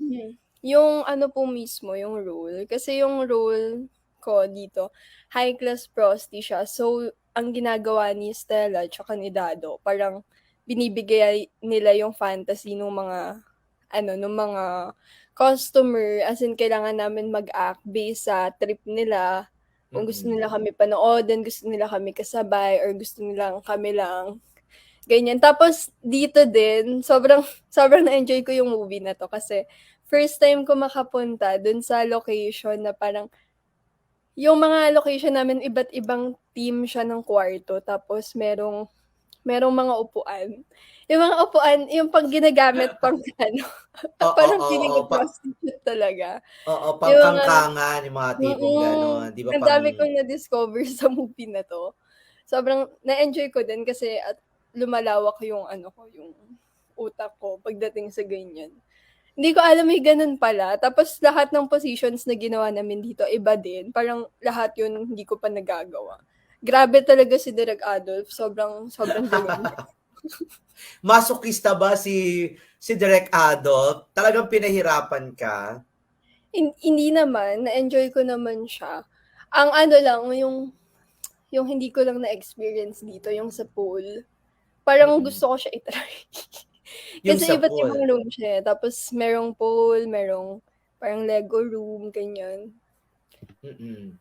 Mhm. Yung ano po mismo, yung role, kasi yung role ko dito, high class prosti siya. So, ang ginagawa ni Stella tsaka ni Dado parang binibigay nila yung fantasy nung mga ano, nung mga customer, as in kailangan namin mag-act based sa trip nila. Kung gusto Mm. nila kami panoodin, gusto nila kami kasabay, or gusto nilang kami lang, ganyan. Tapos dito din, sobrang sobrang na-enjoy ko yung movie na 'to kasi first time ko makapunta dun sa location na parang yung mga location namin iba't ibang theme siya ng kwarto tapos merong merong mga upuan. Yung mga upuan, yung 'pag ginagamit pang ano, Oo, parang feeling oo, ko pa prostitute talaga. Oo, Yung mga pangkangkangan, yung mga tipong mm, gano'n, 'di ba ang pang dami kong na-discover sa movie na 'to. Sobrang na-enjoy ko din kasi at lumalawak yung ano ko, yung utak ko pagdating sa ganyan. Hindi ko alam may gano'n pala, tapos lahat ng positions na ginawa namin dito iba din, parang lahat yun hindi ko pa nagagawa. Grabe talaga si Direk Adolf, sobrang sobrang galing niya. Masochista ba si si Direk Adolf? Talagang pinahirapan ka? Hin hindi naman, na-enjoy ko naman siya. Ang ano lang, yung yung hindi ko lang na-experience dito, yung sa pool. Parang Mm. gusto ko siya i-try. Yung Kasi sa iba't ibang room siya, eh, tapos merong pool, merong parang Lego room, ganyan. Mm.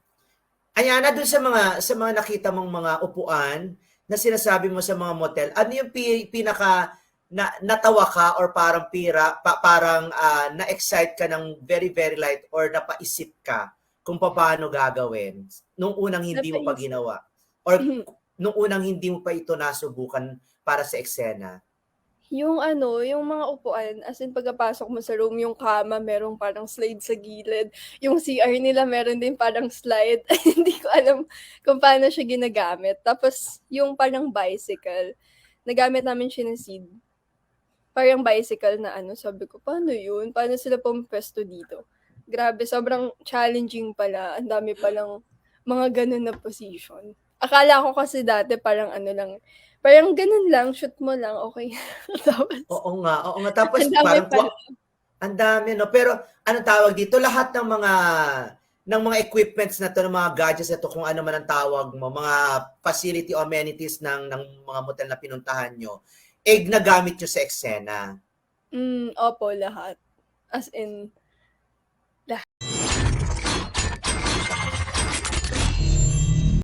Ayan, na dun sa mga sa mga nakita mong mga upuan na sinasabi mo sa mga motel, ano yung pi pinaka na natawa ka or parang pira pa parang, ah, na-excite ka ng very, very light or napaisip ka kung papaano gagawin nung unang hindi mo pa Napaisip. ginawa or Mhm. Nung unang hindi mo pa ito nasubukan para sa eksena? Yung ano, yung mga upuan, as in pagkapasok mo sa room, yung kama merong parang slide sa gilid, yung CR nila meron din parang slide. Hindi ko alam kung paano siya ginagamit. Tapos yung parang bicycle, nagamit namin siya ng Sid. Parang bicycle na ano, sabi ko, "Paano yun? Paano sila pumepuwesto dito?" Grabe, sobrang challenging pala, ang dami palang mga gano'n na position. Akala ko kasi dati parang ano lang, parang gano'n lang, shoot mo lang, okey na. Tapos Oo nga, oo nga. Tapos parang pala. ang dami 'no, pero anong tawag dito, lahat ng mga ng mga equipments na 'to, ng mga gadgets na 'to, kung ano man ang tawag mo, mga facility amenities ng ng mga motel na pinuntahan niyo, eh, nagamit niyo sa eksena? Hmm, opo, lahat. As in